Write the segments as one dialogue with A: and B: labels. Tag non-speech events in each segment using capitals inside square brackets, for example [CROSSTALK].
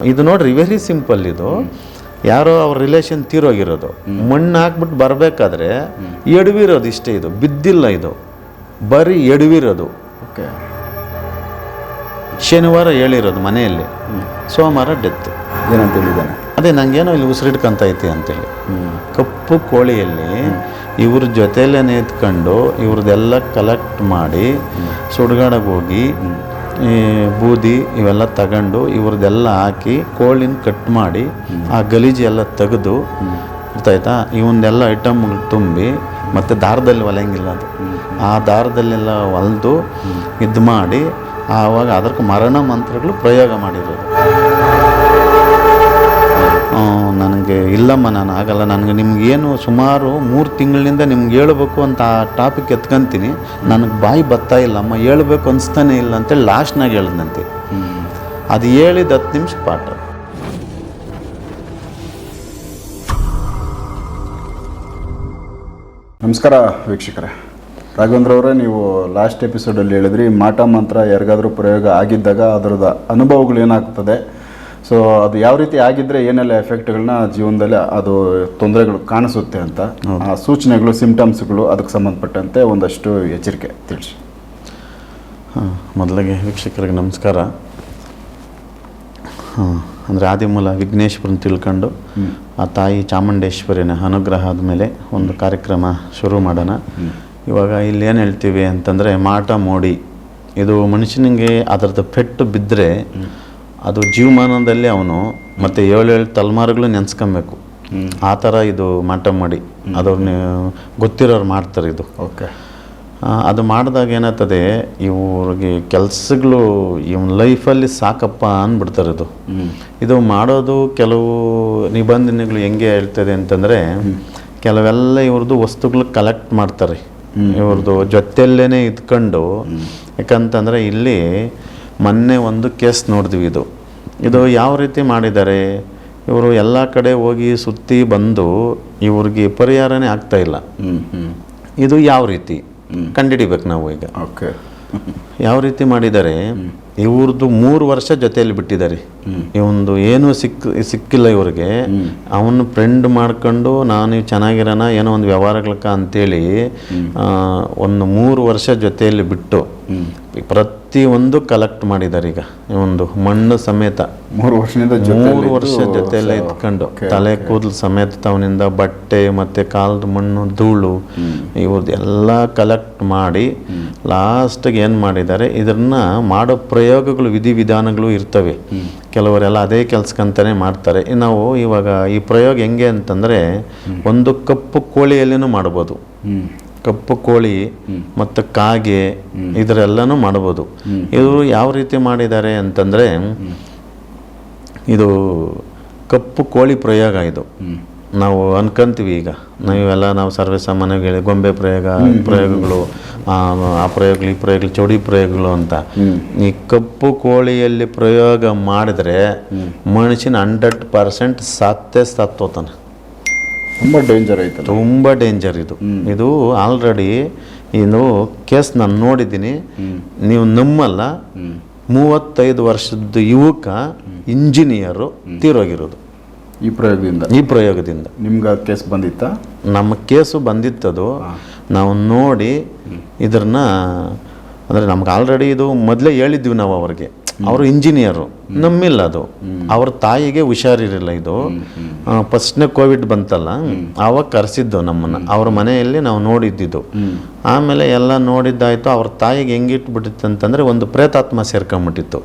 A: ಇದು ನೋಡ್ರಿ very simple ಇದು. ಯಾರೋ ಅವ್ರ ರಿಲೇಷನ್ ತೀರೋಗಿರೋದು. ಮಣ್ಣು ಹಾಕ್ಬಿಟ್ಟು ಬರಬೇಕಾದ್ರೆ ಎಡವಿರೋದು ಇಷ್ಟೇ ಇದು. ಬಿದ್ದಿಲ್ಲ ಇದು. ಬರೀ ಎಡವಿರೋದು.
B: ಓಕೆ
A: ಶನಿವಾರ ಹೇಳಿರೋದು ಮನೆಯಲ್ಲಿ. ಸೋಮವಾರ ಡೆತ್
B: ಏನಂತ ಹೇಳಿದ್ದಾನೆ?
A: ಅದೇ ನಂಗೇನೋ ಇಲ್ಲಿ ಉಸಿರಿಡ್ಕೊಂತೈತಿ ಅಂತೇಳಿ. ಕಪ್ಪು ಕೋಳಿಯಲ್ಲಿ ಇವ್ರ ಜೊತೆಯಲ್ಲೇ ನಿಂತ್ಕೊಂಡು ಇವ್ರದ್ದೆಲ್ಲ ಕಲೆಕ್ಟ್ ಮಾಡಿ ಸುಡ್ಗಾಡಕ್ಕೆ ಹೋಗಿ ಈ ಬೂದಿ ಇವೆಲ್ಲ ತಗೊಂಡು ಇವ್ರದ್ದೆಲ್ಲ ಹಾಕಿ ಕೋಳಿನ ಕಟ್ ಮಾಡಿ ಆ ಗಲೀಜು ಎಲ್ಲ ತೆಗೆದು ಗೊತ್ತಾಯ್ತಾ? ಇವನ್ನೆಲ್ಲ ಐಟಮ್ಗಳು ತುಂಬಿ ಮತ್ತು ದಾರದಲ್ಲಿ ಒಲೆಯಂಗಿಲ್ಲ ಅದು. ಆ ದಾರದಲ್ಲೆಲ್ಲ ಹೊಲಿದು ಇದು ಮಾಡಿ ಆವಾಗ ಅದಕ್ಕೆ ಮರಣ ಮಂತ್ರಗಳು ಪ್ರಯೋಗ ಮಾಡಿರೋದು. ನನಗೆ ಇಲ್ಲಮ್ಮ ನಾನು ಆಗಲ್ಲ. ನನಗೆ ನಿಮಗೇನು ಸುಮಾರು ಮೂರು ತಿಂಗಳಿಂದ ನಿಮ್ಗೆ ಹೇಳಬೇಕು ಅಂತ ಆ ಟಾಪಿಕ್ ಎತ್ಕೊಂತೀನಿ. ನನಗೆ ಬಾಯಿ ಬರ್ತಾ ಇಲ್ಲಮ್ಮ ಹೇಳಬೇಕು ಅನಿಸ್ತಾನೆ ಇಲ್ಲ ಅಂತೇಳಿ ಲಾಸ್ಟ್ನಾಗ ಹೇಳಿದಂತೆ ಅದು ಹೇಳಿದ ಹತ್ತು ನಿಮಿಷ ಪಾಠ.
B: ನಮಸ್ಕಾರ ವೀಕ್ಷಕರೇ. ರಾಘವೇಂದ್ರ ಅವರೇ ನೀವು ಲಾಸ್ಟ್ ಎಪಿಸೋಡಲ್ಲಿ ಹೇಳಿದ್ರಿ ಮಾಟ ಮಂತ್ರ ಯಾರಿಗಾದರೂ ಪ್ರಯೋಗ ಆಗಿದ್ದಾಗ ಅದರದ ಅನುಭವಗಳು ಏನಾಗ್ತದೆ? ಸೊ ಅದು ಯಾವ ರೀತಿ ಆಗಿದ್ರೆ ಏನೆಲ್ಲ ಎಫೆಕ್ಟ್ಗಳನ್ನ ಜೀವನದಲ್ಲಿ ಅದು ತೊಂದರೆಗಳು ಕಾಣಿಸುತ್ತೆ ಅಂತ ಆ ಸೂಚನೆಗಳು ಸಿಂಪ್ಟಮ್ಸ್ಗಳು ಅದಕ್ಕೆ ಸಂಬಂಧಪಟ್ಟಂತೆ ಒಂದಷ್ಟು ಎಚ್ಚರಿಕೆ ತಿಳಿಸಿ.
A: ಹಾಂ ಮೊದಲಿಗೆ ವೀಕ್ಷಕರಿಗೆ ನಮಸ್ಕಾರ. ಹಾಂ ಅಂದರೆ ಆದಿಮೂಲ ವಿಘ್ನೇಶ್ವರನ ತಿಳ್ಕೊಂಡು ಆ ತಾಯಿ ಚಾಮುಂಡೇಶ್ವರಿನ ಅನುಗ್ರಹ ಆದಮೇಲೆ ಒಂದು ಕಾರ್ಯಕ್ರಮ ಶುರು ಮಾಡೋಣ. ಇವಾಗ ಇಲ್ಲಿ ಏನು ಹೇಳ್ತೀವಿ ಅಂತಂದರೆ ಮಾಟ ಮೋಡಿ ಇದು ಮನುಷ್ಯನಿಗೆ ಅದರದ್ದು ಪೆಟ್ಟು ಬಿದ್ದರೆ ಅದು ಜೀವಮಾನದಲ್ಲಿ ಅವನು ಮತ್ತು ಏಳು ಏಳು ತಲೆಮಾರುಗಳು ನೆನೆಸ್ಕೊಬೇಕು. ಆ ಥರ ಇದು ಮಾಟ ಮಾಡಿ. ಅದನ್ನ ಗೊತ್ತಿರೋರು ಮಾಡ್ತಾರೆ ಇದು.
B: ಓಕೆ.
A: ಅದು ಮಾಡಿದಾಗ ಏನಾಗ್ತದೆ ಇವ್ರಿಗೆ ಕೆಲಸಗಳು ಇವನ್ ಲೈಫಲ್ಲಿ ಸಾಕಪ್ಪ ಅಂದ್ಬಿಡ್ತಾರೆ ಇದು. ಇದು ಮಾಡೋದು ಕೆಲವು ನಿಬಂಧನೆಗಳು ಹೆಂಗೆ ಹೇಳ್ತದೆ ಅಂತಂದರೆ ಕೆಲವೆಲ್ಲ ಇವ್ರದ್ದು ವಸ್ತುಗಳು ಕಲೆಕ್ಟ್ ಮಾಡ್ತಾರೆ. ಇವ್ರದ್ದು ಜೊತೆಯಲ್ಲೇ ಇದ್ಕೊಂಡು ಯಾಕಂತಂದರೆ ಇಲ್ಲಿ ಮೊನ್ನೆ ಒಂದು ಕೇಸ್ ನೋಡಿದ್ವಿ ಇದು. ಇದು ಯಾವ ರೀತಿ ಮಾಡಿದ್ದಾರೆ? ಇವರು ಎಲ್ಲ ಕಡೆ ಹೋಗಿ ಸುತ್ತಿ ಬಂದು ಇವ್ರಿಗೆ ಪರಿಹಾರನೇ ಆಗ್ತಾ ಇಲ್ಲ. ಇದು ಯಾವ ರೀತಿ? ಕಂಡಿಡಿಬೇಕು ನಾವು ಈಗ.
B: ಓಕೆ.
A: ಯಾವ ರೀತಿ ಮಾಡಿದ್ದಾರೆ? ಇವ್ರದ್ದು ಮೂರು ವರ್ಷ ಜೊತೆಯಲ್ಲಿ ಬಿಟ್ಟಿದ್ದಾರೆ. ಇವಂದು ಏನು ಸಿಕ್ ಸಿಕ್ಕಿಲ್ಲ ಇವ್ರಿಗೆ. ಅವನು ಫ್ರೆಂಡ್ ಮಾಡ್ಕೊಂಡು ನಾನು ಚೆನ್ನಾಗಿರೋಣ ಏನೋ ಒಂದು ವ್ಯವಹಾರಗಳಕ್ಕ ಅಂತೇಳಿ ಒಂದು ಮೂರು ವರ್ಷ ಜೊತೆಯಲ್ಲಿ ಬಿಟ್ಟು ಪ್ರತಿಯೊಂದು ಕಲೆಕ್ಟ್ ಮಾಡಿದ್ದಾರೆ ಈಗ. ಒಂದು ಮಣ್ಣು ಸಮೇತ
B: ಮೂರು ವರ್ಷದಿಂದ
A: ಮೂರು ವರ್ಷ ಜೊತೆಯಲ್ಲೇ ಇದ್ಕೊಂಡು ತಲೆ ಕೂದಲು ಸಮೇತ ಅವನಿಂದ ಬಟ್ಟೆ ಮತ್ತೆ ಕಾಲದ ಮಣ್ಣು ಧೂಳು ಇವ್ರದ್ದು ಎಲ್ಲ ಕಲೆಕ್ಟ್ ಮಾಡಿ ಲಾಸ್ಟಿಗೆ ಏನು ಮಾಡಿದ್ದಾರೆ ಇದನ್ನ ಮಾಡೋ ಪ್ರಯೋಗಗಳು ವಿಧಿವಿಧಾನಗಳು ಇರ್ತವೆ. ಕೆಲವರೆಲ್ಲ ಅದೇ ಕೆಲ್ಸಕ್ಕಂತಾನೆ ಮಾಡ್ತಾರೆ. ನಾವು ಇವಾಗ ಈ ಪ್ರಯೋಗ ಹೆಂಗೆ ಅಂತಂದರೆ ಒಂದು ಕಪ್ಪು ಕೋಳಿಯಲ್ಲಿನೂ ಮಾಡ್ಬೋದು. ಕಪ್ಪು ಕೋಳಿ ಮತ್ತು ಕಾಗೆ ಇದರೆಲ್ಲನೂ ಮಾಡ್ಬೋದು. ಇದು ಯಾವ ರೀತಿ ಮಾಡಿದ್ದಾರೆ ಅಂತಂದರೆ ಇದು ಕಪ್ಪು ಕೋಳಿ ಪ್ರಯೋಗ ಇದು. ನಾವು ಅನ್ಕೊಂತೀವಿ ಈಗ. ನಾವೆಲ್ಲ ನಾವು ಸರ್ವೇ ಸಾಮಾನ್ಯವಾಗಿ ಗೊಂಬೆ ಪ್ರಯೋಗ ಪ್ರಯೋಗಗಳು ಆ ಆ ಪ್ರಯೋಗಗಳು ಈ ಪ್ರಯೋಗಗಳು ಚೌಡಿ ಪ್ರಯೋಗಗಳು ಅಂತ. ಈ ಕಪ್ಪು ಕೋಳಿಯಲ್ಲಿ ಪ್ರಯೋಗ ಮಾಡಿದ್ರೆ ಮನುಷ್ಯನ ಹಂಡ್ರೆಡ್ ಪರ್ಸೆಂಟ್ ಸತ್ತೇ ಸತ್ತೋತಾನೆ
B: ತುಂಬ ಡೇಂಜರ್ ಐತೆ
A: ತುಂಬ ಡೇಂಜರ್ ಇದು. ಇದು ಆಲ್ರೆಡಿ ಇದು ಕೇಸ್ ನಾನು ನೋಡಿದ್ದೀನಿ. ನೀವು ನಮ್ಮಲ್ಲ. ಮೂವತ್ತೈದು ವರ್ಷದ ಯುವಕ ಇಂಜಿನಿಯರು ತೀರೋಗಿರೋದು.
B: ಈ ಪ್ರಯೋಗದಿಂದ.
A: ಈ ಪ್ರಯೋಗದಿಂದ.
B: ನಿಮ್ಗೆ ಕೇಸ್ ಬಂದಿತ್ತ?
A: ನಮ್ಮ ಕೇಸು ಬಂದಿತ್ತದು. ನಾವು ನೋಡಿ ಇದ್ರನ್ನ ಅಂದರೆ ನಮ್ಗೆ ಆಲ್ರೆಡಿ ಇದು ಮೊದಲೇ ಹೇಳಿದ್ವಿ ನಾವು ಅವ್ರಿಗೆ. ಅವರು ಇಂಜಿನಿಯರು. ನಮ್ಮಿಲ್ಲ ಅದು. ಅವ್ರ ತಾಯಿಗೆ ಹುಷಾರಿರಲಿಲ್ಲ ಇದು. ಫಸ್ಟ್ನೇ ಕೋವಿಡ್ ಬಂತಲ್ಲ ಅವಾಗ ಕರೆಸಿದ್ದು ನಮ್ಮನ್ನು. ಅವ್ರ ಮನೆಯಲ್ಲಿ ನಾವು ನೋಡಿದ್ದಿದ್ದು. ಆಮೇಲೆ ಎಲ್ಲ ನೋಡಿದ್ದಾಯ್ತು ಅವ್ರ ತಾಯಿಗೆ ಹೆಂಗಿಟ್ಬಿಟ್ಟಿತ್ತು ಅಂತಂದರೆ ಒಂದು ಪ್ರೇತಾತ್ಮ ಸೇರ್ಕೊಂಬಿಟ್ಟಿತ್ತು.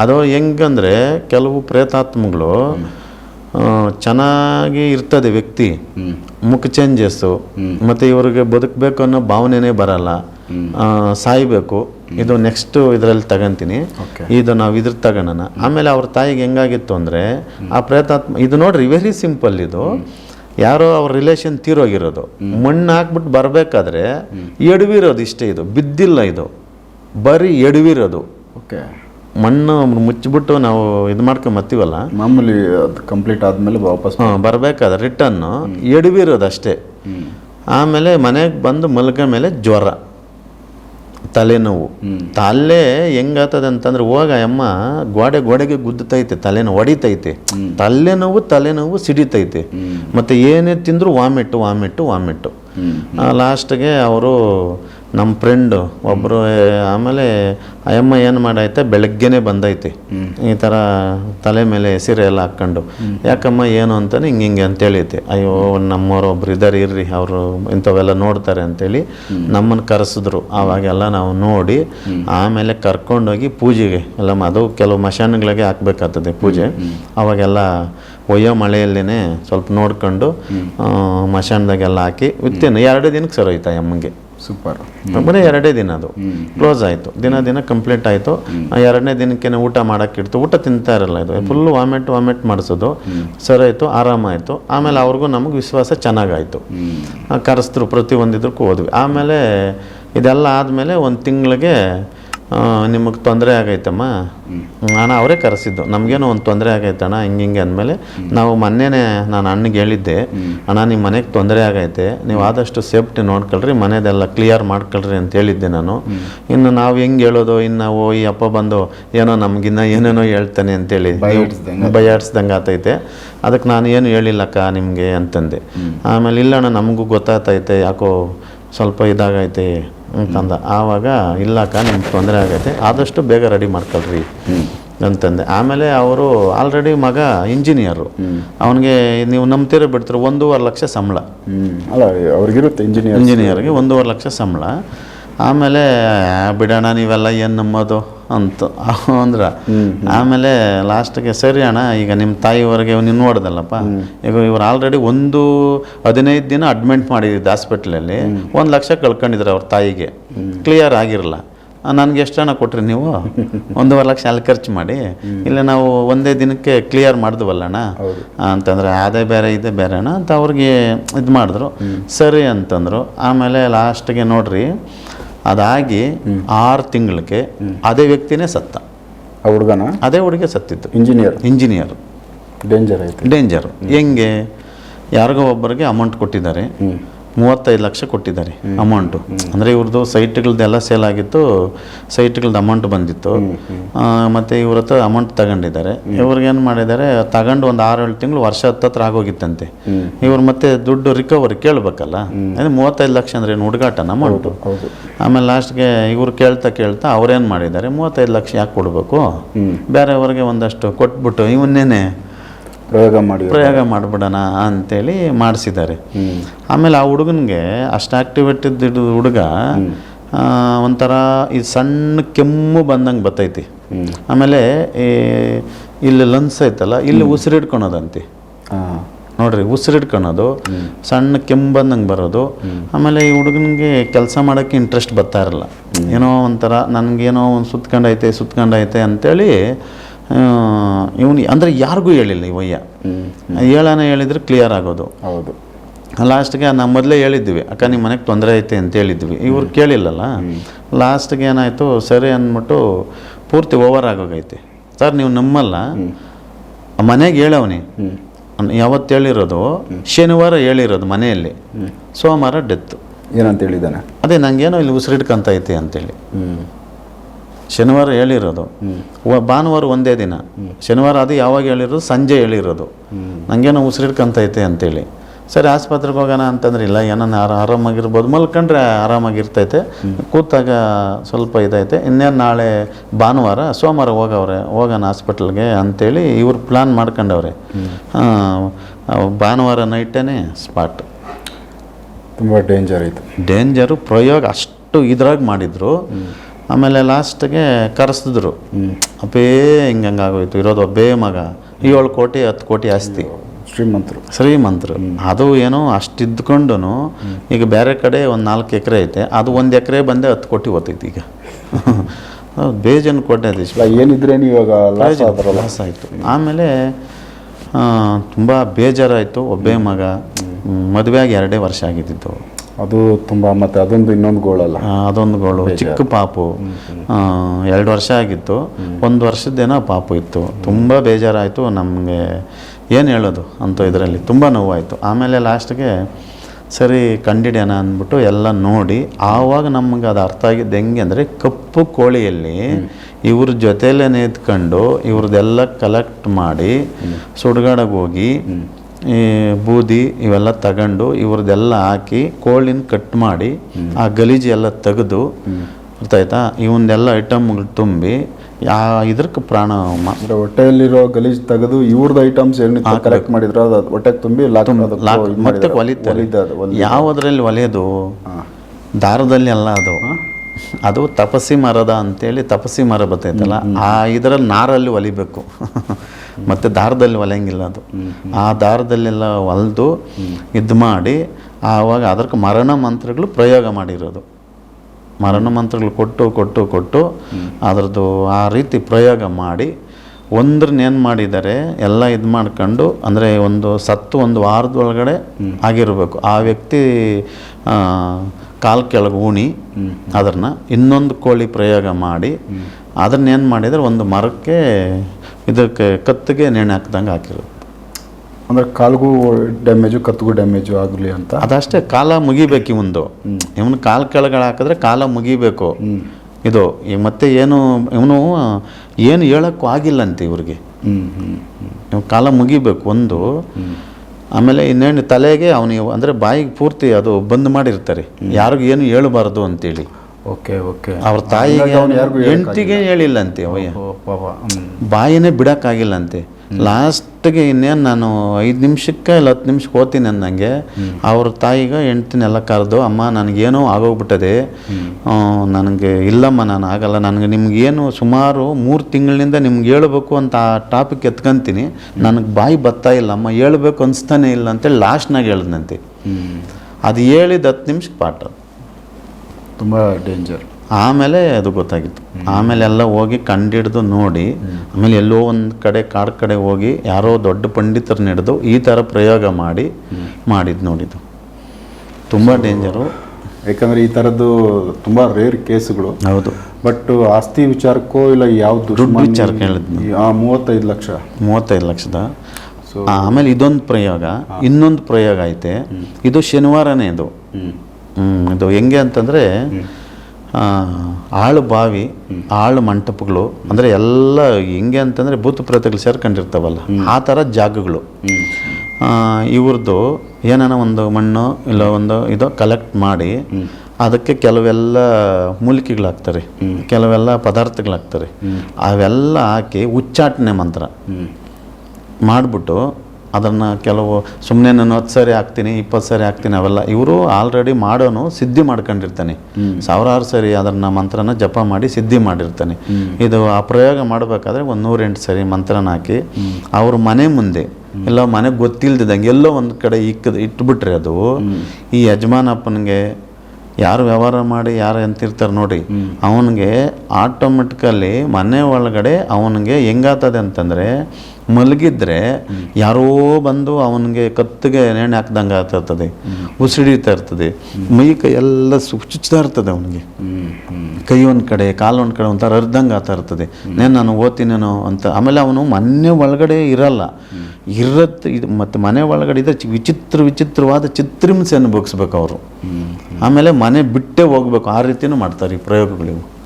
A: ಅದು ಹೆಂಗಂದ್ರೆ ಕೆಲವು ಪ್ರೇತಾತ್ಮಗಳು ಚೆನ್ನಾಗಿ ಇರ್ತದೆ ವ್ಯಕ್ತಿ. ಮುಖ ಚೇಂಜಸ್ಸು ಮತ್ತು ಇವ್ರಿಗೆ ಬದುಕಬೇಕು ಅನ್ನೋ ಭಾವನೆನೇ ಬರಲ್ಲ. ಸಾಯ್ಬೇಕು. ಇದು ನೆಕ್ಸ್ಟ್ ಇದರಲ್ಲಿ ತಗಂತೀನಿ. ಇದು ನಾವು ಇದ್ರ ತಗೋಣ ಆಮೇಲೆ ಅವ್ರ ತಾಯಿಗೆ ಹೆಂಗಾಗಿತ್ತು ಅಂದರೆ ಆ ಪ್ರೇತಾತ್ಮ ಇದು ನೋಡ್ರಿ ವೆರಿ ಸಿಂಪಲ್ ಇದು. ಯಾರೋ ಅವ್ರ ರಿಲೇಷನ್ ತೀರೋಗಿರೋದು. ಮಣ್ಣು ಹಾಕ್ಬಿಟ್ಟು ಬರಬೇಕಾದ್ರೆ ಎಡವಿರೋದು ಇಷ್ಟೇ ಇದು. ಬಿದ್ದಿಲ್ಲ ಇದು. ಬರೀ ಎಡವಿರೋದು.
B: ಓಕೆ
A: ಮಣ್ಣು ಮುಚ್ಚಿಬಿಟ್ಟು ನಾವು ಇದು ಮಾಡ್ಕೊಂಬತ್ತೀವಲ್ಲ
B: ಮಾಮೂಲಿ ಅದು ಕಂಪ್ಲೀಟ್ ಆದಮೇಲೆ ವಾಪಸ್
A: ಹಾಂ ಬರಬೇಕಾದ್ರೆ ರಿಟರ್ನು ಎಡವಿರೋದು ಅಷ್ಟೇ. ಆಮೇಲೆ ಮನೆಗೆ ಬಂದು ಮಲ್ಗ ಮೇಲೆ ಜ್ವರ. ತಲೆನೋವು. ತಲೆ ಹೆಂಗಾತದ ಅಂತಂದ್ರೆ ಹೋಗ ಅಮ್ಮ ಗೋಡೆ ಗೋಡೆಗೆ ಗುದ್ದತೈತೆ ತಲೆನೋವು ಹೊಡಿತೈತೆ ತಲೆನೋವು ತಲೆನೋವು ಸಿಡಿತೈತೆ. ಮತ್ತು ಏನೇ ತಿಂದರೂ ವಾಮಿಟ್ಟು ವಾಮಿಟ್ಟು ವಾಮಿಟ್ಟು. ಲಾಸ್ಟ್ಗೆ ಅವರು ನಮ್ಮ ಫ್ರೆಂಡು ಒಬ್ಬರು ಆಮೇಲೆ ಅಯ್ಯಮ್ಮ ಏನು ಮಾಡೈತೆ ಬೆಳಗ್ಗೆನೇ ಬಂದೈತೆ. ಈ ಥರ ತಲೆ ಮೇಲೆ ಸೀರೆ ಎಲ್ಲ ಹಾಕ್ಕೊಂಡು. ಯಾಕಮ್ಮ ಏನು ಅಂತಾನೆ ಹಿಂಗೆ ಹಿಂಗೆ ಅಂತೇಳೈತೆ ಅಯ್ಯೋ ನಮ್ಮವ್ರು ಒಬ್ರು ಇದ್ದಾರೆ ಇರ್ರಿ ಅವರು ಇಂಥವೆಲ್ಲ ನೋಡ್ತಾರೆ ಅಂತೇಳಿ ನಮ್ಮನ್ನು ಕರೆಸಿದ್ರು. ಆವಾಗೆಲ್ಲ ನಾವು ನೋಡಿ ಆಮೇಲೆ ಕರ್ಕೊಂಡೋಗಿ ಪೂಜೆಗೆ ಎಲ್ಲ ಅದು ಕೆಲವು ಮಶಾನಗಳಿಗೆ ಹಾಕ್ಬೇಕಾಗ್ತದೆ ಪೂಜೆ. ಅವಾಗೆಲ್ಲ ಒಯ್ಯೋ ಮಳೆಯಲ್ಲೇ ಸ್ವಲ್ಪ ನೋಡ್ಕೊಂಡು ಮಶಾನ್ದಾಗೆಲ್ಲ ಮಶಾನದಾಗೆಲ್ಲ ಹಾಕಿ ವಿತ್ತಿನ ಎರಡು ದಿನಕ್ಕೆ ಸರೋಯ್ತು ಅಮ್ಮಂಗೆ
B: ಸೂಪರ್
A: ಬರೀ ಎರಡೇ ದಿನ ಅದು. ಕ್ಲೋಸ್ ಆಯಿತು. ದಿನ ದಿನ ಕಂಪ್ಲೀಟ್ ಆಯಿತು. ಎರಡನೇ ದಿನಕ್ಕೆ ಊಟ ಮಾಡೋಕ್ಕಿಡ್ತು. ಊಟ ತಿಂತಾ ಇರಲ್ಲ ಇದು. ಫುಲ್ಲು ವಾಮಿಟ್ ವಾಮಿಟ್ ಮಾಡಿಸೋದು. ಸರಿ ಆಯಿತು ಆರಾಮಾಯಿತು ಆಮೇಲೆ ಅವ್ರಿಗೂ ನಮಗೆ ವಿಶ್ವಾಸ ಚೆನ್ನಾಗಾಯಿತು. ಕರೆಸಿದ್ರು ಪ್ರತಿ ಒಂದಿದ್ರಕ್ಕೂ ಹೋದ್ವಿ. ಆಮೇಲೆ ಇದೆಲ್ಲ ಆದಮೇಲೆ ಒಂದು ತಿಂಗಳಿಗೆ ನಿಮಗೆ ತೊಂದರೆ ಆಗೈತಮ್ಮ? ನಾನು ಅವರೇ ಕರೆಸಿದ್ದು. ನಮಗೇನೋ ಒಂದು ತೊಂದರೆ ಆಗೈತಣ್ಣ ಹಿಂಗೆ ಹಿಂಗೆ ಅಂದಮೇಲೆ. ನಾವು ಮೊನ್ನೆನೇ ನಾನು ಅಣ್ಣಗೆ ಹೇಳಿದ್ದೆ ಅಣ್ಣ ನಿಮ್ಮ ಮನೆಗೆ ತೊಂದರೆ ಆಗೈತೆ. ನೀವು ಆದಷ್ಟು ಸೇಫ್ಟಿ ನೋಡ್ಕೊಳ್ರಿ ಮನೆದೆಲ್ಲ ಕ್ಲಿಯರ್ ಮಾಡ್ಕೊಳ್ರಿ ಅಂತ ಹೇಳಿದ್ದೆ ನಾನು. ಇನ್ನು ನಾವು ಹೆಂಗೆ ಹೇಳೋದು? ಇನ್ನು ನಾವು ಈ ಅಪ್ಪ ಬಂದು ಏನೋ ನಮಗಿನ್ನ ಏನೇನೋ ಹೇಳ್ತಾನೆ ಅಂತೇಳಿ. ಬಯಾಡ್ಸ್ದಂಗೆ ಆತೈತೆ. ಅದಕ್ಕೆ ನಾನು ಏನು ಹೇಳಿಲ್ಲಕ್ಕ ನಿಮಗೆ? ಅಂತಂದೆ. ಆಮೇಲೆ ಇಲ್ಲಣ್ಣ ನಮಗೂ ಗೊತ್ತಾಗ್ತೈತೆ ಯಾಕೋ ಸ್ವಲ್ಪ ಇದಾಗೈತೆ ಅಂತಂದ. ಆವಾಗ ಇಲ್ಲಕ್ಕ ನಿಮ್ಗೆ ತೊಂದರೆ ಆಗೈತೆ. ಆದಷ್ಟು ಬೇಗ ರೆಡಿ ಮಾಡ್ಕೊಳ್ರಿ ಅಂತಂದೆ. ಆಮೇಲೆ ಅವರು ಆಲ್ರೆಡಿ ಮಗ ಇಂಜಿನಿಯರು. ಅವನಿಗೆ ನೀವು ನಂಬ್ತಿರೋ ಬಿಡ್ತೀರ ಒಂದೂವರೆ ಲಕ್ಷ ಸಂಬಳ.
B: ಅಲ್ಲ ಅವ್ರಿಗಿರುತ್ತೆ ಇಂಜಿನಿಯರ್
A: ಇಂಜಿನಿಯರ್ಗೆ ಒಂದೂವರೆ ಲಕ್ಷ ಸಂಬಳ. ಆಮೇಲೆ ಬಿಡೋಣ ನೀವೆಲ್ಲ ಏನು ನಂಬೋದು ಅಂತ. ಅಂದ್ರ ಆಮೇಲೆ ಲಾಸ್ಟ್ಗೆ ಸರಿ ಅಣ್ಣ ಈಗ ನಿಮ್ಮ ತಾಯಿಯವರೆಗೆ ನೀನು ನೋಡ್ದಲ್ಲಪ್ಪ. ಈಗ ಇವ್ರು ಆಲ್ರೆಡಿ ಒಂದು ಹದಿನೈದು ದಿನ ಅಡ್ಮಿಟ್ ಮಾಡಿದ್ದು ಹಾಸ್ಪಿಟ್ಲಲ್ಲಿ ಒಂದು ಲಕ್ಷ ಕಳ್ಕೊಂಡಿದ್ರು ಅವ್ರ ತಾಯಿಗೆ. ಕ್ಲಿಯರ್ ಆಗಿರಲ್ಲ. ನನಗೆ ಎಷ್ಟು ಹಣ ಕೊಟ್ರಿ ನೀವು? [LAUGHS] ಒಂದೂವರೆ ಲಕ್ಷ ಅಲ್ಲಿ ಖರ್ಚು ಮಾಡಿ. ಇಲ್ಲ ನಾವು ಒಂದೇ ದಿನಕ್ಕೆ ಕ್ಲಿಯರ್ ಮಾಡಿದ್ವಲ್ಲಣ್ಣ ಅಂತಂದ್ರೆ ಅದೇ ಬೇರೆ ಇದೆ ಬೇರೆ ಅಣ್ಣ. ಅಂತ ಅವ್ರಿಗೆ ಇದು ಮಾಡಿದ್ರು. ಸರಿ ಅಂತಂದರು. ಆಮೇಲೆ ಲಾಸ್ಟ್ಗೆ ನೋಡ್ರಿ ಅದಾಗಿ ಆರು ತಿಂಗಳಿಗೆ ಅದೇ ವ್ಯಕ್ತಿನೇ ಸತ್ತ.
B: ಆ ಹುಡುಗನ?
A: ಅದೇ ಹುಡುಗ ಸತ್ತಿತ್ತು
B: ಇಂಜಿನಿಯರ್
A: ಇಂಜಿನಿಯರ್
B: ಡೇಂಜರ್ ಆಯಿತು.
A: ಡೇಂಜರ್ ಹೆಂಗೆ? ಯಾರಿಗೋ ಒಬ್ಬರಿಗೆ ಅಮೌಂಟ್ ಕೊಟ್ಟಿದ್ದಾರೆ. ಮೂವತ್ತೈದು ಲಕ್ಷ ಕೊಟ್ಟಿದ್ದಾರೆ ಅಮೌಂಟು ಅಂದರೆ ಇವ್ರದ್ದು ಸೈಟ್ಗಳದ್ದೆಲ್ಲ ಸೇಲ್ ಆಗಿತ್ತು ಸೈಟ್ಗಳದ್ದು ಅಮೌಂಟ್ ಬಂದಿತ್ತು. ಮತ್ತೆ ಇವ್ರ ಹತ್ರ ಅಮೌಂಟ್ ತಗೊಂಡಿದ್ದಾರೆ. ಇವ್ರಿಗೇನು ಮಾಡಿದ್ದಾರೆ ತಗೊಂಡು ಒಂದು ಆರು ಏಳು ತಿಂಗಳು ವರ್ಷ ಹತ್ತತ್ರ ಆಗೋಗಿತ್ತಂತೆ. ಇವ್ರು ಮತ್ತೆ ದುಡ್ಡು ರಿಕವರಿ ಕೇಳಬೇಕಲ್ಲ? ಅಂದರೆ ಮೂವತ್ತೈದು ಲಕ್ಷ ಅಂದ್ರೆ ಏನು ಹುಡುಗಾಟನ ಅಮೌಂಟು ಆಮೇಲೆ ಲಾಸ್ಟ್ಗೆ ಇವ್ರು ಕೇಳ್ತಾ ಕೇಳ್ತಾ ಅವ್ರೇನು ಮಾಡಿದ್ದಾರೆ ಮೂವತ್ತೈದು ಲಕ್ಷ ಯಾಕೆ ಕೊಡಬೇಕು? ಬೇರೆಯವ್ರಿಗೆ ಒಂದಷ್ಟು ಕೊಟ್ಬಿಟ್ಟು ಇವನ್ನೇನೆ
B: ಪ್ರಯೋಗ ಮಾಡಿ
A: ಪ್ರಯೋಗ ಮಾಡಿಬಿಡೋಣ ಅಂತೇಳಿ ಮಾಡಿಸಿದ್ದಾರೆ. ಆಮೇಲೆ ಆ ಹುಡುಗನಿಗೆ ಅಷ್ಟು ಆಕ್ಟಿವೇಟ್ ಇದ್ದಿದ್ದು ಹುಡುಗ ಒಂಥರ ಈ ಸಣ್ಣ ಕೆಮ್ಮು ಬಂದಂಗೆ ಬರ್ತೈತಿ ಆಮೇಲೆ ಈ ಇಲ್ಲಿ ಲನ್ಸ್ ಐತಲ್ಲ ಇಲ್ಲಿ ಉಸಿರಿಡ್ಕೊಳೋದಂತೆ.
B: ಹಾಂ.
A: ನೋಡ್ರಿ ಉಸಿರಿಡ್ಕೊಳೋದು ಸಣ್ಣ ಕೆಮ್ಮು ಬಂದಂಗೆ ಬರೋದು. ಆಮೇಲೆ ಈ ಹುಡುಗನಿಗೆ ಕೆಲಸ ಮಾಡೋಕ್ಕೆ ಇಂಟ್ರೆಸ್ಟ್ ಬರ್ತಾ ಇರಲ್ಲ. ಏನೋ ಒಂಥರ ನನಗೇನೋ ಒಂದು ಸುತ್ಕೊಂಡೈತೆ ಸುತ್ಕೊಂಡೈತೆ ಅಂತೇಳಿ ಇವನು ಅಂದರೆ ಯಾರಿಗೂ ಹೇಳಿಲ್ಲ ಈ ವಯ್ಯ. ಹೇಳೋಣ ಹೇಳಿದ್ರೆ ಕ್ಲಿಯರ್ ಆಗೋದು.
B: ಹೌದು.
A: ಲಾಸ್ಟ್ಗೆ ನಾವು ಮೊದಲೇ ಹೇಳಿದ್ವಿ ಅಕ್ಕ ನಿಮ್ಮ ಮನೆಗೆ ತೊಂದರೆ ಐತೆ ಅಂತ ಹೇಳಿದ್ವಿ. ಇವ್ರು ಕೇಳಿಲ್ಲಲ್ಲ? ಲಾಸ್ಟ್ಗೆ ಏನಾಯಿತು ಸರಿ ಅಂದ್ಬಿಟ್ಟು ಪೂರ್ತಿ ಓವರ್ ಆಗೋಗೈತೆ. ಸರ್ ನೀವು ನಮ್ಮಲ್ಲ. ಮನೆಗೆ ಹೇಳವನಿ. ಯಾವತ್ತು ಹೇಳಿರೋದು? ಶನಿವಾರ ಹೇಳಿರೋದು ಮನೆಯಲ್ಲಿ. ಸೋಮವಾರ ಡೆತ್ತು
B: ಏನಂತ ಹೇಳಿದ್ದಾನೆ?
A: ಅದೇ ನಂಗೇನೋ ಇಲ್ಲಿ ಉಸಿರಿಟ್ಕೊಂತೈತೆ ಅಂತೇಳಿ.
B: ಹ್ಞೂ
A: ಶನಿವಾರ ಹೇಳಿರೋದು. ಭಾನುವಾರ ಒಂದೇ ದಿನ. ಶನಿವಾರ ಅದು ಯಾವಾಗ ಹೇಳಿರೋದು? ಸಂಜೆ ಹೇಳಿರೋದು. ನನಗೇನೋ ಉಸಿರಿಡ್ಕಂತೈತೆ ಅಂತೇಳಿ. ಸರಿ ಆಸ್ಪತ್ರೆಗೆ ಹೋಗೋಣ ಅಂತಂದ್ರೆ ಇಲ್ಲ ಏನನ್ನ ಆರ ಆರಾಮಾಗಿರ್ಬೋದು. ಮಲ್ಕೊಂಡ್ರೆ ಆರಾಮಾಗಿರ್ತೈತೆ. ಕೂತಾಗ ಸ್ವಲ್ಪ ಇದೈತೆ. ಇನ್ನೇನು ನಾಳೆ ಭಾನುವಾರ ಸೋಮವಾರ ಹೋಗವ್ರೆ. ಹೋಗೋಣ ಹಾಸ್ಪಿಟ್ಲ್ಗೆ ಅಂತೇಳಿ ಇವ್ರು ಪ್ಲ್ಯಾನ್ ಮಾಡ್ಕೊಂಡವ್ರೆ. ಭಾನುವಾರ ನೈಟೇ ಸ್ಪಾಟ್.
B: ತುಂಬ ಡೇಂಜರ್ ಇತ್ತು
A: ಡೇಂಜರು ಪ್ರಯೋಗ ಅಷ್ಟು ಇದ್ರಾಗ ಮಾಡಿದ್ರು. ಆಮೇಲೆ ಲಾಸ್ಟ್ಗೆ ಕರೆಸಿದ್ರು ಅಪ್ಪೇ ಹಿಂಗಂಗೆ ಆಗೋಯ್ತು ಇರೋದು ಒಬ್ಬೇ ಮಗ. ಏಳು ಕೋಟಿ ಹತ್ತು ಕೋಟಿ ಆಸ್ತಿ.
B: ಶ್ರೀಮಂತರು.
A: ಶ್ರೀಮಂತರು. ಅದು ಏನೋ ಅಷ್ಟು ಇದ್ಕೊಂಡು ಈಗ ಬೇರೆ ಕಡೆ ಒಂದು ನಾಲ್ಕು ಎಕರೆ ಐತೆ. ಅದು ಒಂದು ಎಕರೆ ಬಂದೆ ಹತ್ತು ಕೋಟಿ ಹೋತೈತಿ ಈಗ. [LAUGHS] ಬೇಜನ್ ಕೋಟೆ
B: ಏನಿದ್ರೆ ಇವಾಗ ಲಾಸ್
A: ಆಯಿತು. ಆಮೇಲೆ ತುಂಬ ಬೇಜಾರಾಯಿತು. ಒಬ್ಬೇ ಮಗ. ಮದುವೆಯಾಗಿ ಎರಡೇ ವರ್ಷ ಆಗಿದ್ದಿತ್ತು
B: ಅದು ತುಂಬ ಮತ್ತೆ ಅದೊಂದು ಇನ್ನೊಂದು ಗೋಳಲ್ಲ
A: ಅದೊಂದು ಗೋಳು. ಚಿಕ್ಕ ಪಾಪು. ಎರಡು ವರ್ಷ ಆಗಿತ್ತು. ಒಂದು ವರ್ಷದ್ದೇನೋ ಪಾಪು ಇತ್ತು. ತುಂಬ ಬೇಜಾರಾಯಿತು. ನಮಗೆ ಏನು ಹೇಳೋದು ಅಂತ ಇದರಲ್ಲಿ ತುಂಬ ನೋವಾಯಿತು. ಆಮೇಲೆ ಲಾಸ್ಟ್ಗೆ ಸರಿ ಕಂಡಿಡ್ಯಾನ ಅಂದ್ಬಿಟ್ಟು ಎಲ್ಲ ನೋಡಿ ಆವಾಗ ನಮ್ಗೆ ಅದು ಅರ್ಥ ಆಗಿದ್ದು ಹೆಂಗೆ ಅಂದರೆ ಕಪ್ಪು ಕೋಳಿಯಲ್ಲಿ ಇವ್ರ ಜೊತೆಲೇ ನಿಂತ್ಕೊಂಡು ಇವ್ರದ್ದೆಲ್ಲ ಕಲೆಕ್ಟ್ ಮಾಡಿ ಸುಡ್ಗಾಡಕ್ಕೆ ಹೋಗಿ ಈ ಬೂದಿ ಇವೆಲ್ಲ ತಗೊಂಡು ಇವ್ರದ್ದೆಲ್ಲ ಹಾಕಿ ಕೋಳಿನ ಕಟ್ ಮಾಡಿ ಆ ಗಲೀಜು ಎಲ್ಲ ತೆಗೆದು ಗೊತ್ತಾಯ್ತಾ ಆಯ್ತಾ ಇವನ್ನೆಲ್ಲ ಐಟಮ್ಗಳು ತುಂಬಿ ಯಾ ಇದ್ರಕ್ಕೆ ಪ್ರಾಣ ಮ-
B: ಅಂದ್ರೆ ಹೊಟ್ಟೆಯಲ್ಲಿರೋ ಗಲೀಜ್ ತೆಗೆದು ಇವ್ರದ್ದು ಐಟಮ್ಸ್ ಏನು ಕಲೆಕ್ಟ್ ಮಾಡಿದ್ರು ಅದು ಹೊಟ್ಟೆಗೆ ತುಂಬಿ ಲಾಕ್
A: ಲಾಕ್ ಮತ್ತೆ ಯಾವುದ್ರಲ್ಲಿ ಹೊಲಿಯೋದು ದಾರದಲ್ಲಿ ಅಲ್ಲ ಅದು. ಅದು ತಪಸ್ಸಿ ಮರದ ಅಂತೇಳಿ ತಪಸ್ಸಿ ಮರ ಬರ್ತೈತಲ್ಲ ಆ ಇದರಲ್ಲಿ ನಾರಲ್ಲಿ ಒಲಿಬೇಕು. [LAUGHS] ಮತ್ತು ದಾರದಲ್ಲಿ ಒಲೆಯಂಗಿಲ್ಲ ಅದು. ಆ ದಾರದಲ್ಲೆಲ್ಲ ಹೊಲಿದು ಇದು ಮಾಡಿ ಆವಾಗ ಅದಕ್ಕೆ ಮರಣ ಮಂತ್ರಗಳು ಪ್ರಯೋಗ ಮಾಡಿರೋದು. ಮರಣ ಮಂತ್ರಗಳು ಕೊಟ್ಟು ಕೊಟ್ಟು ಕೊಟ್ಟು ಅದರದ್ದು ಆ ರೀತಿ ಪ್ರಯೋಗ ಮಾಡಿ ಒಂದ್ರನ್ನ ಏನು ಮಾಡಿದ್ದಾರೆ ಎಲ್ಲ ಇದು ಮಾಡ್ಕೊಂಡು ಅಂದರೆ ಒಂದು ಸತ್ತು ಒಂದು ವಾರದೊಳಗಡೆ ಆಗಿರಬೇಕು. ಆ ವ್ಯಕ್ತಿ ಕಾಲ್ ಕೆಳಗೆ ಉಣಿ ಅದನ್ನ ಇನ್ನೊಂದು ಕೋಳಿ ಪ್ರಯೋಗ ಮಾಡಿ ಅದನ್ನ ಏನು ಮಾಡಿದರೆ ಒಂದು ಮರಕ್ಕೆ ಇದಕ್ಕೆ ಕತ್ತಿಗೆ ನೆಣೆ ಹಾಕ್ದಂಗೆ ಹಾಕಿರೋದು.
B: ಅಂದ್ರೆ ಕಾಲ್ಗೂ ಡ್ಯಾಮೇಜು ಕತ್ತಿಗೂ ಡ್ಯಾಮೇಜು ಆಗಲಿ ಅಂತ?
A: ಅದಷ್ಟೇ ಕಾಲ ಮುಗಿಬೇಕು ಇವಂದು. ಇವನು ಕಾಲು ಕೆಳಗಡೆ ಹಾಕಿದ್ರೆ ಕಾಲ ಮುಗಿಬೇಕು. ಇದು ಈಗ ಮತ್ತೆ ಏನು ಇವನು ಏನು ಹೇಳಕ್ಕೂ ಆಗಿಲ್ಲಂತೆ ಇವ್ರಿಗೆ.
B: ಹ್ಮ್ ಹ್ಮ್ ಹ್ಮ್.
A: ಇವ್ ಕಾಲ ಮುಗಿಬೇಕು ಒಂದು. ಆಮೇಲೆ ಇನ್ನೇನು ತಲೆಗೆ ಅವನಿಗೆ ಅಂದರೆ ಬಾಯಿಗೆ ಪೂರ್ತಿ ಅದು ಬಂದ್ ಮಾಡಿರ್ತಾರೆ. ಯಾರಿಗೂ ಏನು ಹೇಳಬಾರ್ದು ಅಂತೇಳಿ.
B: Okay okay.
A: ಅವ್ರ ತಾಯಿಗೆ ಹೆಂಡತಿಗೆ ಹೇಳಿಲ್ಲಂತೆ ಅವಯ್ಯ ಬಾಯಿನೇ ಬಿಡೋಕ್ಕಾಗಿಲ್ಲಂತೆ. ಲಾಸ್ಟ್ಗೆ ಇನ್ನೇನು ನಾನು ಐದು ನಿಮಿಷಕ್ಕೆ ಇಲ್ಲ ಹತ್ತು ನಿಮಿಷಕ್ಕೆ ಹೋಗ್ತೀನಿ ಅನ್ನಂಗೆ ಅವ್ರ ತಾಯಿಗೆ ಹೆಂಡ್ತಿನೆಲ್ಲ ಕರೆದು ಅಮ್ಮ ನನಗೇನೋ ಆಗೋಗ್ಬಿಟ್ಟದೆ. ನನಗೆ ಇಲ್ಲಮ್ಮ ನಾನು ಆಗಲ್ಲ. ನನಗೆ ನಿಮ್ಗೇನು ಸುಮಾರು ಮೂರು ತಿಂಗಳಿನಿಂದ ನಿಮ್ಗೆ ಹೇಳ್ಬೇಕು ಅಂತ ಆ ಟಾಪಿಕ್ ಎತ್ಕೊಂತೀನಿ. ನನಗೆ ಬಾಯಿ ಬರ್ತಾ ಇಲ್ಲ. ಅಮ್ಮ ಹೇಳಬೇಕು ಅನಿಸ್ತಾನೆ ಇಲ್ಲ ಅಂತೇಳಿ ಲಾಸ್ಟ್ನಾಗ ಹೇಳಿದಂತೆ ಅದು ಹೇಳಿದ ಹತ್ತು ನಿಮಿಷಕ್ಕೆ ಪಾಠ.
B: ತುಂಬ ಡೇಂಜರ್
A: ಆಮೇಲೆ ಅದು ಗೊತ್ತಾಗಿತ್ತು. ಆಮೇಲೆ ಎಲ್ಲ ಹೋಗಿ ಕಂಡಿಡ್ದು ನೋಡಿ ಆಮೇಲೆ ಎಲ್ಲೋ ಒಂದು ಕಡೆ ಕಾಡು ಕಡೆ ಹೋಗಿ ಯಾರೋ ದೊಡ್ಡ ಪಂಡಿತರನ್ನ ಹಿಡಿದು ಈ ಥರ ಪ್ರಯೋಗ ಮಾಡಿ ಮಾಡಿದ್ದು ನೋಡಿದ್ದು. ತುಂಬ ಡೇಂಜರು.
B: ಯಾಕಂದ್ರೆ ಈ ಥರದ್ದು ತುಂಬ ರೇರ್ ಕೇಸ್ಗಳು.
A: ಹೌದು.
B: ಬಟ್ ಆಸ್ತಿ ವಿಚಾರಕ್ಕೋ ಇಲ್ಲ ಯಾವ್ದು
A: ದುಡ್ಡು ವಿಚಾರಕ್ಕೆ ಹೇಳಿದ್ನಿ
B: ಆ ಮೂವತ್ತೈದು ಲಕ್ಷ.
A: ಮೂವತ್ತೈದು ಲಕ್ಷದ. ಆಮೇಲೆ ಇದೊಂದು ಪ್ರಯೋಗ ಇನ್ನೊಂದು ಪ್ರಯೋಗ ಐತೆ. ಇದು ಶನಿವಾರನೇ ಇದು. ಹ್ಞೂ ಇದು ಹೆಂಗೆ ಅಂತಂದರೆ ಆಳು ಬಾವಿ ಆಳು ಮಂಟಪಗಳು ಅಂದರೆ ಎಲ್ಲ ಹೆಂಗೆ ಅಂತಂದರೆ ಭೂತ ಪ್ರೇತಗಳು ಸೇರ್ಕೊಂಡಿರ್ತಾವಲ್ಲ ಆ ಥರ ಜಾಗಗಳು. ಇವ್ರದ್ದು ಏನಾನ ಒಂದು ಮಣ್ಣು ಇಲ್ಲ ಒಂದು ಇದು ಕಲೆಕ್ಟ್ ಮಾಡಿ ಅದಕ್ಕೆ ಕೆಲವೆಲ್ಲ ಮೂಲಿಕೆಗಳಾಗ್ತಾರೆ ಕೆಲವೆಲ್ಲ ಪದಾರ್ಥಗಳಾಗ್ತಾರೆ ಅವೆಲ್ಲ ಹಾಕಿ ಉಚ್ಚಾಟನೆ ಮಂತ್ರ ಮಾಡಿಬಿಟ್ಟು ಅದನ್ನು ಕೆಲವು ಸುಮ್ಮನೆ ನಾನು ಹತ್ತು ಸರಿ ಹಾಕ್ತೀನಿ ಇಪ್ಪತ್ತು ಸರಿ ಹಾಕ್ತೀನಿ ಅವೆಲ್ಲ ಇವರು ಆಲ್ರೆಡಿ ಮಾಡೋನು ಸಿದ್ಧಿ ಮಾಡ್ಕೊಂಡಿರ್ತಾನೆ. ಸಾವಿರಾರು ಸರಿ ಅದನ್ನ ಮಂತ್ರನ ಜಪ ಮಾಡಿ ಸಿದ್ಧಿ ಮಾಡಿರ್ತಾನೆ. ಇದು ಆ ಪ್ರಯೋಗ ಮಾಡಬೇಕಾದ್ರೆ ಒಂದು ನೂರೆಂಟು ಸರಿ ಮಂತ್ರನ ಹಾಕಿ ಅವ್ರ ಮನೆ ಮುಂದೆ ಎಲ್ಲ ಮನೆಗೆ ಗೊತ್ತಿಲ್ದಿದ್ದಂಗೆ ಎಲ್ಲೋ ಒಂದು ಕಡೆ ಇಕ್ಕದು ಇಟ್ಬಿಟ್ರೆ ಅದು ಈ ಯಜಮಾನಪ್ಪನಿಗೆ ಯಾರು ವ್ಯವಹಾರ ಮಾಡಿ ಯಾರು ಅಂತಿರ್ತಾರೆ ನೋಡಿ ಅವನಿಗೆ ಆಟೋಮೆಟಿಕಲಿ ಮನೆ ಒಳಗಡೆ ಅವನಿಗೆ ಹೆಂಗಾತದೆ ಅಂತಂದರೆ ಮಲಗಿದ್ರೆ ಯಾರೋ ಬಂದು ಅವನಿಗೆ ಕತ್ತಿಗೆ ನೆಣೆ ಹಾಕ್ದಂಗೆ ಆಗ್ತಿರ್ತದೆ ಉಸಿಡಿತಾ ಇರ್ತದೆ ಮೈ ಕೈ ಎಲ್ಲ ಸುಚ್ಚುಚ್ತಾ ಚುಚ್ತಾ ಇರ್ತದೆ ಅವನಿಗೆ. ಕೈ ಒಂದು ಕಡೆ ಕಾಲು ಒಂದು ಕಡೆ ಒಂಥರ ಅರ್ಧಂಗೆ ಆತ ಇರ್ತದೆ ನೇನು ನಾನು ಓದ್ತೀನೇನೋ ಅಂತ. ಆಮೇಲೆ ಅವನು ಮನೆ ಒಳಗಡೆ ಇರಲ್ಲ. ಇರತ್ತೆ ಇದು ಮತ್ತು ಮನೆ ಒಳಗಡೆ ಇದ್ದರೆ ಚಿ- ವಿಚಿತ್ರ ವಿಚಿತ್ರವಾದ ಚಿತ್ರಿಂಸೆ ಅನುಭವಿಸ್ಬೇಕು ಅವರು. ಆಮೇಲೆ ಮನೆ ಬಿಟ್ಟೇ ಹೋಗ್ಬೇಕು. ಆ ರೀತಿಯೂ ಮಾಡ್ತಾರೆ ಈ ಪ್ರಯೋಗಗಳಿವು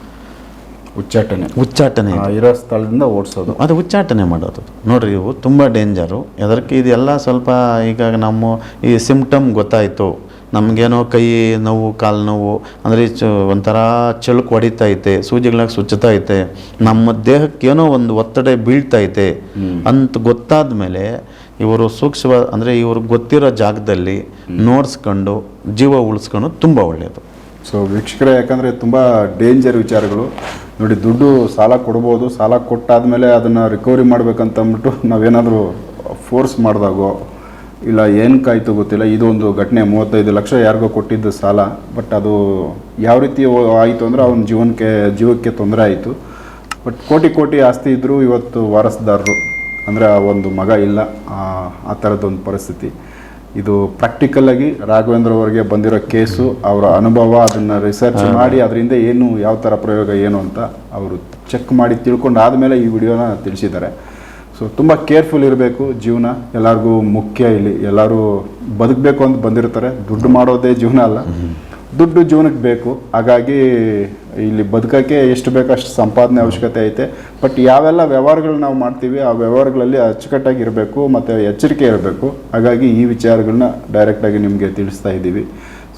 B: ಉಚ್ಚಾಟನೆ.
A: ಉಚ್ಚಾಟನೆ
B: ಇರೋ ಸ್ಥಳದಿಂದ ಓಡಿಸೋದು.
A: ಅದು ಉಚ್ಚಾಟನೆ ಮಾಡೋದು. ನೋಡ್ರಿ ಇವು ತುಂಬ ಡೇಂಜರು. ಅದಕ್ಕೆ ಇದೆಲ್ಲ ಸ್ವಲ್ಪ ಈಗ ನಮ್ಮ ಈ ಸಿಮ್ಟಮ್ ಗೊತ್ತಾಯಿತು. ನಮಗೇನೋ ಕೈ ನೋವು ಕಾಲು ನೋವು ಅಂದರೆ ಚ ಒಂಥರ ಚಳುಕು ಹೊಡಿತೈತೆ ಸೂಜಿಗಳಾಗಿ ಸುಚ್ಚುತ್ತೈತೆ ನಮ್ಮ ದೇಹಕ್ಕೇನೋ ಒಂದು ಒತ್ತಡ ಐತೆ ಅಂತ ಗೊತ್ತಾದ ಮೇಲೆ ಇವರು ಸೂಕ್ಷ್ಮ ಅಂದರೆ ಇವರು ಗೊತ್ತಿರೋ ಜಾಗದಲ್ಲಿ ನೋಡಿಸ್ಕೊಂಡು ಜೀವ ಉಳಿಸ್ಕೊಂಡು ತುಂಬ ಒಳ್ಳೆಯದು
B: ಸೊ ವೀಕ್ಷಕರೇ ಯಾಕಂದರೆ ತುಂಬ ಡೇಂಜರ್ ವಿಚಾರಗಳು. ನೋಡಿ ದುಡ್ಡು ಸಾಲ ಕೊಡ್ಬೋದು ಸಾಲ ಕೊಟ್ಟಾದ್ಮೇಲೆ ಅದನ್ನು ರಿಕವರಿ ಮಾಡ್ಬೇಕಂತ ಅಂದ್ಬಿಟ್ಟು ನಾವೇನಾದರೂ ಫೋರ್ಸ್ ಮಾಡಿದಾಗೋ ಇಲ್ಲ ಏನು ಕಾಯ್ತು ಗೊತ್ತಿಲ್ಲ. ಇದು ಒಂದು ಘಟನೆ. ಮೂವತ್ತೈದು ಲಕ್ಷ ಯಾರಿಗೋ ಕೊಟ್ಟಿದ್ದು ಸಾಲ. ಬಟ್ ಅದು ಯಾವ ರೀತಿ ಆಯಿತು ಅಂದರೆ ಅವನ ಜೀವನಕ್ಕೆ ಜೀವಕ್ಕೆ ತೊಂದರೆ ಆಯಿತು. ಬಟ್ ಕೋಟಿ ಕೋಟಿ ಆಸ್ತಿ ಇದ್ದರೂ ಇವತ್ತು ವಾರಸ್ದಾರರು ಅಂದರೆ ಆ ಒಂದು ಮಗ ಇಲ್ಲ. ಆ- ಆ ಥರದ್ದೊಂದು ಪರಿಸ್ಥಿತಿ. ಇದು ಪ್ರಾಕ್ಟಿಕಲ್ಲಾಗಿ ರಾಘವೇಂದ್ರ ಅವರಿಗೆ ಬಂದಿರೋ ಕೇಸು ಅವರ ಅನುಭವ ಅದನ್ನು ರಿಸರ್ಚ್ ಮಾಡಿ ಅದರಿಂದ ಏನು ಯಾವ ಥರ ಪ್ರಯೋಗ ಏನು ಅಂತ ಅವರು ಚೆಕ್ ಮಾಡಿ ತಿಳ್ಕೊಂಡು ಆದಮೇಲೆ ಈ ವಿಡಿಯೋನ ತಿಳಿಸಿದ್ದಾರೆ. ಸೊ ತುಂಬ ಕೇರ್ಫುಲ್ ಇರಬೇಕು ಜೀವನ. ಎಲ್ಲರಿಗೂ ಮುಖ್ಯ ಇಲ್ಲಿ. ಎಲ್ಲರೂ ಬದುಕಬೇಕು ಅಂತ ಬಂದಿರ್ತಾರೆ. ದುಡ್ಡು ಮಾಡೋದೇ ಜೀವನ ಅಲ್ಲ. ದುಡ್ಡು ಜೀವನಕ್ಕೆ ಬೇಕು. ಹಾಗಾಗಿ ಇಲ್ಲಿ ಬದುಕೋಕ್ಕೆ ಎಷ್ಟು ಬೇಕೋ ಅಷ್ಟು ಸಂಪಾದನೆ ಅವಶ್ಯಕತೆ ಐತೆ. ಬಟ್ ಯಾವೆಲ್ಲ ವ್ಯವಹಾರಗಳು ನಾವು ಮಾಡ್ತೀವಿ ಆ ವ್ಯವಹಾರಗಳಲ್ಲಿ ಅಚ್ಚುಕಟ್ಟಾಗಿ ಇರಬೇಕು ಮತ್ತು ಎಚ್ಚರಿಕೆ ಇರಬೇಕು. ಹಾಗಾಗಿ ಈ ವಿಚಾರಗಳನ್ನ ಡೈರೆಕ್ಟಾಗಿ ನಿಮಗೆ ತಿಳಿಸ್ತಾ ಇದ್ದೀವಿ.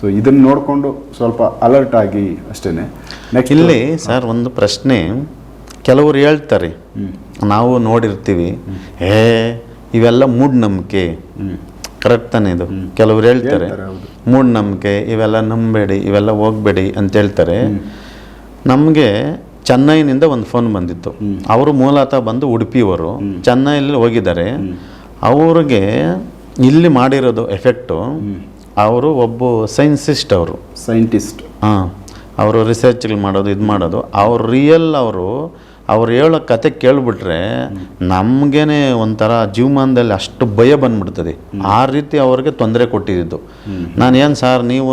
B: ಸೊ ಇದನ್ನು ನೋಡಿಕೊಂಡು ಸ್ವಲ್ಪ ಅಲರ್ಟ್ ಆಗಿ ಅಷ್ಟೇ ನೆಕ್ಸ್ಟ್
A: ಇಲ್ಲಿ ಸರ್ ಒಂದು ಪ್ರಶ್ನೆ. ಕೆಲವರು ಹೇಳ್ತಾರೆ ನಾವು ನೋಡಿರ್ತೀವಿ ಏ ಇವೆಲ್ಲ ಮೂಢನಂಬಿಕೆ ಕರೆಕ್ಟ್ ತಾನೇ ಇದು? ಕೆಲವ್ರು ಹೇಳ್ತಾರೆ. ಮೂಢನಂಬಿಕೆ ಇವೆಲ್ಲ ನಂಬೇಡಿ ಇವೆಲ್ಲ ಹೋಗ್ಬೇಡಿ ಅಂತ ಹೇಳ್ತಾರೆ. ನಮಗೆ ಚೆನ್ನೈನಿಂದ ಒಂದು ಫೋನ್ ಬಂದಿತ್ತು. ಅವರು ಮೂಲತಃ ಬಂದು ಉಡುಪಿಯವರು ಚೆನ್ನೈಲಿ ಹೋಗಿದ್ದಾರೆ. ಅವ್ರಿಗೆ ಇಲ್ಲಿ ಮಾಡಿರೋದು ಎಫೆಕ್ಟು ಅವರು ಒಬ್ಬ ಸೈನ್ಸಿಸ್ಟ್ ಅವರು.
B: ಸೈಂಟಿಸ್ಟ್
A: ಹಾಂ ಅವರು ರಿಸರ್ಚ್ಗಳು ಮಾಡೋದು ಇದು ಮಾಡೋದು. ಅವ್ರು ರಿಯಲ್ ಅವರು ಅವ್ರು ಹೇಳೋ ಕತೆ ಕೇಳಿಬಿಟ್ರೆ ನಮಗೇನೆ ಒಂಥರ ಜೀವಮಾನದಲ್ಲಿ ಅಷ್ಟು ಭಯ ಬಂದ್ಬಿಡ್ತದೆ. ಆ ರೀತಿ ಅವ್ರಿಗೆ ತೊಂದರೆ ಕೊಟ್ಟಿದ್ದು. ನಾನು ಏನು ಸರ್ ನೀವು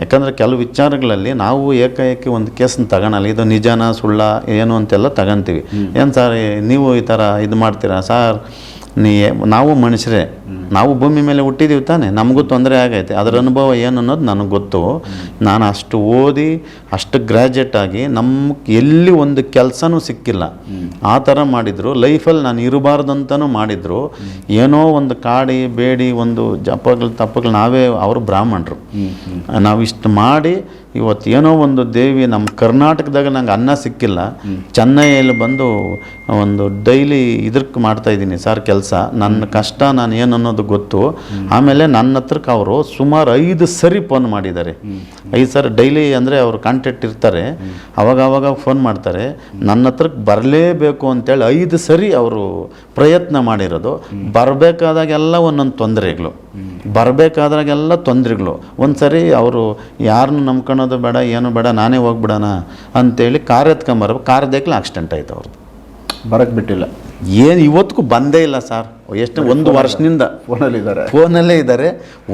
A: ಯಾಕಂದರೆ ಕೆಲವು ವಿಚಾರಗಳಲ್ಲಿ ನಾವು ಏಕಾಏಕಿ ಒಂದು ಕೇಸನ್ನ ತಗೊಳಲ್ಲ ಇದು ನಿಜಾನ ಸುಳ್ಳ ಏನು ಅಂತೆಲ್ಲ ತಗೊಂತೀವಿ. ಏನು ಸರ್ ನೀವು ಈ ಥರ ಇದು ಮಾಡ್ತೀರಾ? ಸರ್ ನೀ ನಾವು ಮನುಷ್ಯರೇ, ನಾವು ಭೂಮಿ ಮೇಲೆ ಹುಟ್ಟಿದೀವಿ ತಾನೆ, ನಮಗೂ ತೊಂದರೆ ಆಗೈತೆ. ಅದರ ಅನುಭವ ಏನು ಅನ್ನೋದು ನನಗೆ ಗೊತ್ತು. ನಾನು ಅಷ್ಟು ಓದಿ, ಅಷ್ಟು ಗ್ರ್ಯಾಜುಯೇಟ್ ಆಗಿ ನಮ್ಮ ಎಲ್ಲಿ ಒಂದು ಕೆಲಸನೂ ಸಿಕ್ಕಿಲ್ಲ. ಆ ಥರ ಮಾಡಿದರು. ಲೈಫಲ್ಲಿ ನಾನು ಇರಬಾರ್ದಂತನೂ ಮಾಡಿದರು. ಏನೋ ಒಂದು ಕಾಡಿ, ಬೇಡಿ, ಒಂದು ಜಪಗಳು ತಪ್ಪಗಳು, ನಾವೇ, ಅವರು ಬ್ರಾಹ್ಮಣರು. ನಾವು ಇಷ್ಟು ಮಾಡಿ ಇವತ್ತು ಏನೋ ಒಂದು ದೇವಿ ನಮ್ಮ ಕರ್ನಾಟಕದಾಗ ನಂಗೆ ಅನ್ನ ಸಿಕ್ಕಿಲ್ಲ. ಚೆನ್ನೈಯಲ್ಲಿ ಬಂದು ಒಂದು ಡೈಲಿ ಇದಕ್ಕೆ ಮಾಡ್ತಾ ಇದ್ದೀನಿ ಸರ್ ಕೆಲಸ. ನನ್ನ ಕಷ್ಟ ನಾನು ಏನು ಅನ್ನೋದು ಗೊತ್ತು. ಆಮೇಲೆ ನನ್ನ ಹತ್ರಕ್ಕೆ ಅವರು ಸುಮಾರು ಐದು ಸರಿ ಫೋನ್ ಮಾಡಿದ್ದಾರೆ. ಐದು ಸರಿ ಡೈಲಿ ಅಂದರೆ ಅವರು ಕಾಂಟ್ಯಾಕ್ಟ್ ಇರ್ತಾರೆ. ಅವಾಗ ಅವಾಗ ಫೋನ್ ಮಾಡ್ತಾರೆ. ನನ್ನ ಹತ್ರಕ್ಕೆ ಬರಲೇಬೇಕು ಅಂತೇಳಿ ಐದು ಸರಿ ಅವರು ಪ್ರಯತ್ನ ಮಾಡಿರೋದು. ಬರಬೇಕಾದಾಗೆಲ್ಲ ಒಂದೊಂದು ತೊಂದರೆಗಳು. ಬರಬೇಕಾದಾಗೆಲ್ಲ ತೊಂದರೆಗಳು ಒಂದು ಸರಿ ಅವರು ಯಾರನ್ನು ನಂಬ್ಕೊಳೋದು ಬೇಡ ಏನು ಬೇಡ ನಾನೇ ಹೋಗ್ಬಿಡೋಣ ಅಂತೇಳಿ ಕಾರ್ ಎತ್ಕೊಂಬರ್ಬೇಕು ಕಾರ್ ದೇಕ್ಲೆ ಆಕ್ಸಿಡೆಂಟ್ ಆಯ್ತು ಅವ್ರದ್ದು
B: ಬರೋಕ್ಕೆ ಬಿಟ್ಟಿಲ್ಲ
A: ಏನು ಇವತ್ತಿಗೂ ಬಂದೇ ಇಲ್ಲ ಸರ್ ಎಷ್ಟು ಒಂದು ವರ್ಷದಿಂದ
B: ಫೋನಲ್ಲಿ ಇದ್ದಾರೆ
A: ಫೋನಲ್ಲೇ ಇದ್ದಾರೆ.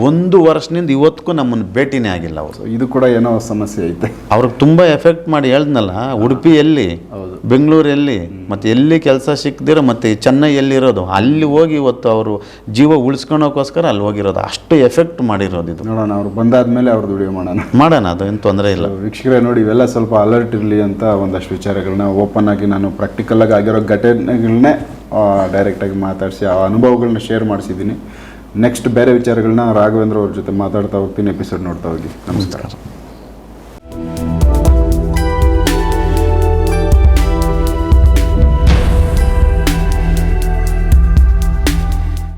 A: ಒಂದು ವರ್ಷದಿಂದ ಇವತ್ತಿಗೂ ನಮ್ಮನ್ನು ಭೇಟಿನೇ ಆಗಿಲ್ಲ ಅವರು.
B: ಇದು ಕೂಡ ಏನೋ ಸಮಸ್ಯೆ ಐತೆ.
A: ಅವ್ರಿಗೆ ತುಂಬ ಎಫೆಕ್ಟ್ ಮಾಡಿ ಹೇಳ್ದ್ನಲ್ಲ ಉಡುಪಿಯಲ್ಲಿ ಬೆಂಗಳೂರಲ್ಲಿ ಮತ್ತು ಎಲ್ಲಿ ಕೆಲಸ ಸಿಕ್ಕದಿರೋ ಮತ್ತು ಚೆನ್ನೈ ಎಲ್ಲಿರೋದು ಅಲ್ಲಿ ಹೋಗಿ ಇವತ್ತು ಅವರು ಜೀವ ಉಳಿಸ್ಕೊಳೋಕ್ಕೋಸ್ಕರ ಅಲ್ಲಿ ಹೋಗಿರೋದು ಅಷ್ಟು ಎಫೆಕ್ಟ್ ಮಾಡಿರೋದು ಇದು.
B: ನೋಡೋಣ ಅವ್ರು ಬಂದಾದ್ಮೇಲೆ ಅವ್ರದ್ದು ವಿಡಿಯೋ ಮಾಡೋಣ.
A: ಮಾಡೋಣ ಅದು ಏನು ತೊಂದರೆ ಇಲ್ಲ.
B: ವೀಕ್ಷಕರೇ ನೋಡಿ ಇವೆಲ್ಲ ಸ್ವಲ್ಪ ಅಲರ್ಟ್ ಇರಲಿ ಅಂತ ಒಂದಷ್ಟು ವಿಚಾರಗಳನ್ನ ಓಪನ್ ಆಗಿ ನಾನು ಪ್ರಾಕ್ಟಿಕಲ್ ಆಗಿ ಆಗಿರೋ ಘಟನೆಗಳನ್ನೇ ಡೈರೆಕ್ಟಾಗಿ ಮಾತಾಡಿಸಿ ಆ ಅನುಭವಗಳನ್ನ ಶೇರ್ ಮಾಡಿಸಿದ್ದೀನಿ. ನೆಕ್ಸ್ಟ್ ಬೇರೆ ವಿಚಾರಗಳನ್ನ ರಾಘವೇಂದ್ರ ಅವ್ರ ಜೊತೆ ಮಾತಾಡ್ತಾ ಹೋಗ್ತೀನಿ ಎಪಿಸೋಡ್ ನೋಡ್ತಾ ಹೋಗಿ. ನಮಸ್ಕಾರ.